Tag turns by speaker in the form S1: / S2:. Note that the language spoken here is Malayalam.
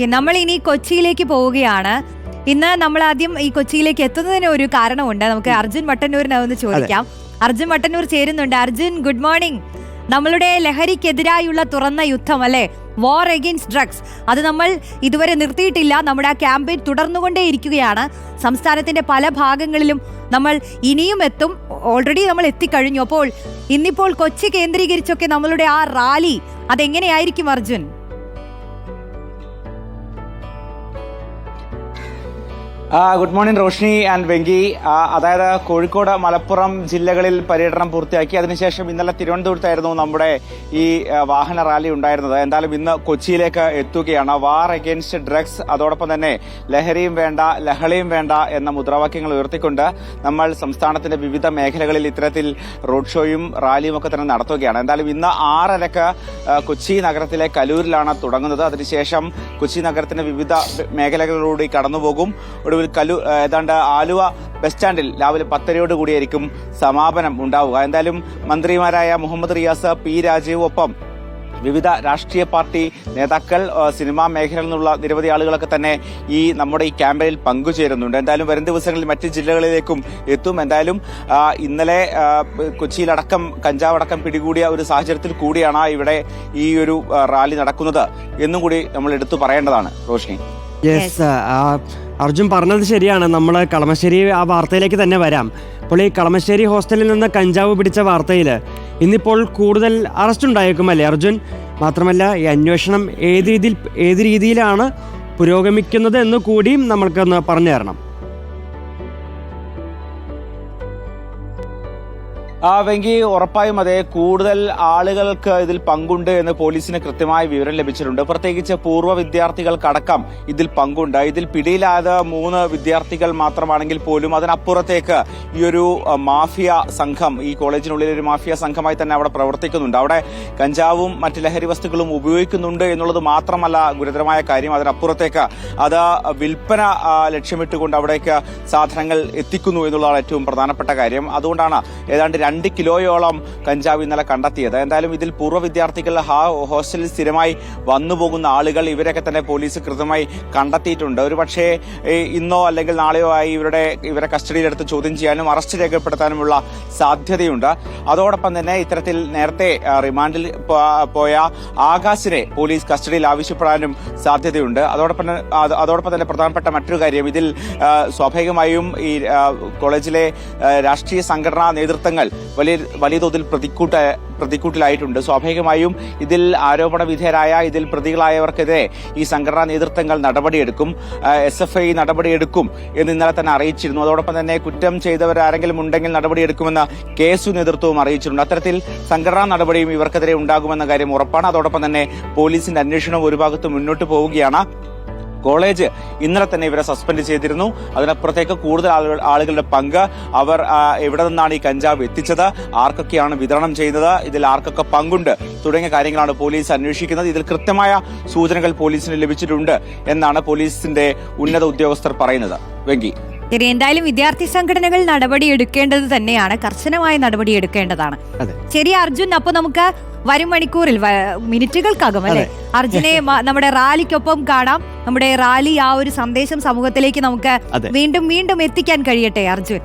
S1: ഓക്കെ നമ്മൾ ഇനി കൊച്ചിയിലേക്ക് പോവുകയാണ്. ഇന്ന് നമ്മൾ ആദ്യം ഈ കൊച്ചിയിലേക്ക് എത്തുന്നതിന് ഒരു കാരണമുണ്ട്. നമുക്ക് അർജുൻ മട്ടന്നൂരിനെ ഒന്ന് ചോദിക്കാം. അർജുൻ മട്ടന്നൂർ ചേരുന്നുണ്ട്. അർജുൻ ഗുഡ് മോർണിംഗ് നമ്മളുടെ ലഹരിക്കെതിരായുള്ള തുറന്ന യുദ്ധം അല്ലെ? വാർ എഗെയിൻസ്റ്റ് ഡ്രഗ്സ് അത് നമ്മൾ ഇതുവരെ നിർത്തിയിട്ടില്ല. നമ്മുടെ ആ ക്യാമ്പയിൻ തുടർന്നുകൊണ്ടേ ഇരിക്കുകയാണ് സംസ്ഥാനത്തിന്റെ പല ഭാഗങ്ങളിലും നമ്മൾ ഇനിയും എത്തും. ഓൾറെഡി നമ്മൾ എത്തിക്കഴിഞ്ഞു. അപ്പോൾ ഇന്നിപ്പോൾ കൊച്ചി കേന്ദ്രീകരിച്ചൊക്കെ നമ്മളുടെ ആ rally അതെങ്ങനെയായിരിക്കും Arjun?
S2: Good morning Roshni and Venky. അതായത് കോഴിക്കോട് മലപ്പുറം ജില്ലകളിൽ പര്യടനം പൂർത്തിയാക്കി. അതിനുശേഷം ഇന്നലെ തിരുവനന്തപുരത്തായിരുന്നു നമ്മുടെ ഈ വാഹന റാലി ഉണ്ടായിരുന്നത്. എന്തായാലും ഇന്ന് കൊച്ചിയിലേക്ക് എത്തുകയാണ്. വാർ അഗെയിൻസ്റ്റ് ഡ്രഗ്സ് അതോടൊപ്പം തന്നെ ലഹരിയും വേണ്ട ലഹളയും വേണ്ട എന്ന മുദ്രാവാക്യങ്ങൾ ഉയർത്തിക്കൊണ്ട് നമ്മൾ സംസ്ഥാനത്തിന്റെ വിവിധ മേഖലകളിൽ ഇത്തരത്തിൽ റോഡ് ഷോയും റാലിയും ഒക്കെ തന്നെ നടത്തുകയാണ്. എന്തായാലും ഇന്ന് ആറരക്ക് കൊച്ചി നഗരത്തിലെ കലൂരിലാണ് തുടങ്ങുന്നത്. അതിനുശേഷം കൊച്ചി നഗരത്തിന്റെ വിവിധ മേഖലകളിലൂടെ കടന്നുപോകും. ഒടുവിൽ കലു ആ, ഏതാണ്ട് ആലുവ ബസ് സ്റ്റാൻഡിൽ രാവിലെ പത്തരയോട് കൂടിയായിരിക്കും സമാപനം ഉണ്ടാവുക. എന്തായാലും മന്ത്രിമാരായ മുഹമ്മദ് റിയാസ് പി രാജീവ് ഒപ്പം വിവിധ രാഷ്ട്രീയ പാർട്ടി നേതാക്കൾ സിനിമാ മേഖലയിൽ നിന്നുള്ള നിരവധി ആളുകളൊക്കെ തന്നെ ഈ നമ്മുടെ ഈ ക്യാമ്പയിനിൽ പങ്കുചേരുന്നുണ്ട്. എന്തായാലും വരും ദിവസങ്ങളിൽ മറ്റ് ജില്ലകളിലേക്കും എത്തും. എന്തായാലും ഇന്നലെ കൊച്ചിയിലടക്കം കഞ്ചാവടക്കം പിടികൂടിയ ഒരു സാഹചര്യത്തിൽ കൂടിയാണ് ഇവിടെ ഈ ഒരു റാലി നടക്കുന്നത് എന്നും കൂടി നമ്മൾ എടുത്തു പറയേണ്ടതാണ്. റോഷ്നി.
S3: യെസ് അർജുൻ പറഞ്ഞത് ശരിയാണ്. നമ്മൾ കളമശ്ശേരി ആ വാർത്തയിലേക്ക് തന്നെ വരാം. അപ്പോൾ ഈ കളമശ്ശേരി ഹോസ്റ്റലിൽ നിന്ന് കഞ്ചാവ് പിടിച്ച വാർത്തയിൽ ഇന്നിപ്പോൾ കൂടുതൽ അറസ്റ്റ് ഉണ്ടായേക്കുമല്ലേ അർജുൻ? മാത്രമല്ല ഈ അന്വേഷണം ഏത് രീതിയിൽ ഏത് രീതിയിലാണ് പുരോഗമിക്കുന്നത് എന്ന് കൂടിയും നമ്മൾക്കൊന്ന് പറഞ്ഞു തരണം.
S2: ആ വെങ്കി ഉറപ്പായും അതെ കൂടുതൽ ആളുകൾക്ക് ഇതിൽ പങ്കുണ്ട് എന്ന് പോലീസിന് കൃത്യമായ വിവരം ലഭിച്ചിട്ടുണ്ട്. പ്രത്യേകിച്ച് പൂർവ വിദ്യാർത്ഥികൾക്കടക്കം ഇതിൽ പങ്കുണ്ട്. ഇതിൽ പിടിയിലായത് മൂന്ന് വിദ്യാർത്ഥികൾ മാത്രമാണെങ്കിൽ പോലും അതിനപ്പുറത്തേക്ക് ഈ ഒരു മാഫിയ സംഘം ഈ കോളേജിനുള്ളിൽ ഒരു മാഫിയ സംഘമായി തന്നെ അവിടെ പ്രവർത്തിക്കുന്നുണ്ട്. അവിടെ കഞ്ചാവും മറ്റ് ലഹരി വസ്തുക്കളും ഉപയോഗിക്കുന്നുണ്ട് എന്നുള്ളത് മാത്രമല്ല ഗുരുതരമായ കാര്യം. അതിനപ്പുറത്തേക്ക് അത് വിൽപ്പന ലക്ഷ്യമിട്ടുകൊണ്ട് അവിടേക്ക് സാധനങ്ങൾ എത്തിക്കുന്നു എന്നുള്ളതാണ് ഏറ്റവും പ്രധാനപ്പെട്ട കാര്യം. അതുകൊണ്ടാണ് ഏതാണ്ട് രണ്ട് കിലോയോളം കഞ്ചാവ് ഇന്നലെ കണ്ടെത്തിയത്. എന്തായാലും ഇതിൽ പൂർവ വിദ്യാർത്ഥികൾ ഹാ ഹോസ്റ്റലിൽ സ്ഥിരമായി വന്നു പോകുന്ന ആളുകൾ ഇവരൊക്കെ തന്നെ പോലീസ് കൃത്യമായി കണ്ടെത്തിയിട്ടുണ്ട്. ഒരു പക്ഷേ ഇന്നോ അല്ലെങ്കിൽ നാളെയോ ആയി ഇവരുടെ ഇവരെ കസ്റ്റഡിയിലെടുത്ത് ചോദ്യം ചെയ്യാനും അറസ്റ്റ് രേഖപ്പെടുത്താനുമുള്ള സാധ്യതയുണ്ട്. അതോടൊപ്പം തന്നെ ഇത്തരത്തിൽ നേരത്തെ റിമാൻഡിൽ പോയ ആകാശിനെ പോലീസ് കസ്റ്റഡിയിൽ ആവശ്യപ്പെടാനും സാധ്യതയുണ്ട്. അതോടൊപ്പം അതോടൊപ്പം തന്നെ പ്രധാനപ്പെട്ട മറ്റൊരു കാര്യം. ഇതിൽ സ്വാഭാവികമായും ഈ കോളേജിലെ രാഷ്ട്രീയ സംഘടനാ നേതൃത്വങ്ങൾ വലിയ വലിയ തോതിൽ പ്രതിക്കൂട്ട പ്രതിക്കൂട്ടിലായിട്ടുണ്ട്. സ്വാഭാവികമായും ഇതിൽ ആരോപണ വിധേയരായ ഇതിൽ പ്രതികളായവർക്കെതിരെ ഈ സംഘടനാ നേതൃത്വങ്ങൾ നടപടിയെടുക്കും എസ് എഫ് ഐ നടപടിയെടുക്കും എന്ന് ഇന്നലെ തന്നെ അറിയിച്ചിരുന്നു. അതോടൊപ്പം തന്നെ കുറ്റം ചെയ്തവരാരെങ്കിലും ഉണ്ടെങ്കിൽ നടപടിയെടുക്കുമെന്ന് കെ എസ് യു നേതൃത്വവും അറിയിച്ചിട്ടുണ്ട്. അത്തരത്തിൽ സംഘടനാ നടപടിയും ഇവർക്കെതിരെ ഉണ്ടാകുമെന്ന കാര്യം ഉറപ്പാണ്. അതോടൊപ്പം തന്നെ പോലീസിന്റെ അന്വേഷണം ഒരു ഭാഗത്ത് മുന്നോട്ട് പോവുകയാണ്. കോളേജ് ഇന്നലെ തന്നെ ഇവരെ സസ്പെൻഡ് ചെയ്തിരുന്നു. അതിനപ്പുറത്തേക്ക് കൂടുതൽ ആളുകൾ ആളുകളുടെ പങ്ക്. അവർ എവിടെ നിന്നാണ് ഈ കഞ്ചാവ് എത്തിച്ചത്? ആർക്കൊക്കെയാണ് വിതരണം ചെയ്യുന്നത്? ഇതിൽ ആർക്കൊക്കെ പങ്കുണ്ട്? തുടങ്ങിയ കാര്യങ്ങളാണ് പോലീസ് അന്വേഷിക്കുന്നത്. ഇതിൽ കൃത്യമായ സൂചനകൾ പോലീസിന് ലഭിച്ചിട്ടുണ്ട് എന്നാണ് പോലീസിന്റെ ഉന്നത ഉദ്യോഗസ്ഥർ പറയുന്നത്. വെങ്കി.
S1: ശരി എന്തായാലും വിദ്യാർത്ഥി സംഘടനകൾ നടപടി എടുക്കേണ്ടത് തന്നെയാണ്. കർശനമായ നടപടി എടുക്കേണ്ടതാണ്
S3: അതെ.
S1: ശരി അർജുൻ അപ്പൊ നമുക്ക് വരും മണിക്കൂറിൽ മിനിറ്റുകൾക്കകം അല്ലെ? അർജുനെ നമ്മുടെ റാലിക്കൊപ്പം കാണാം. നമ്മുടെ റാലി ആ ഒരു സന്ദേശം സമൂഹത്തിലേക്ക് നമുക്ക് വീണ്ടും വീണ്ടും എത്തിക്കാൻ കഴിയട്ടെ അർജുൻ.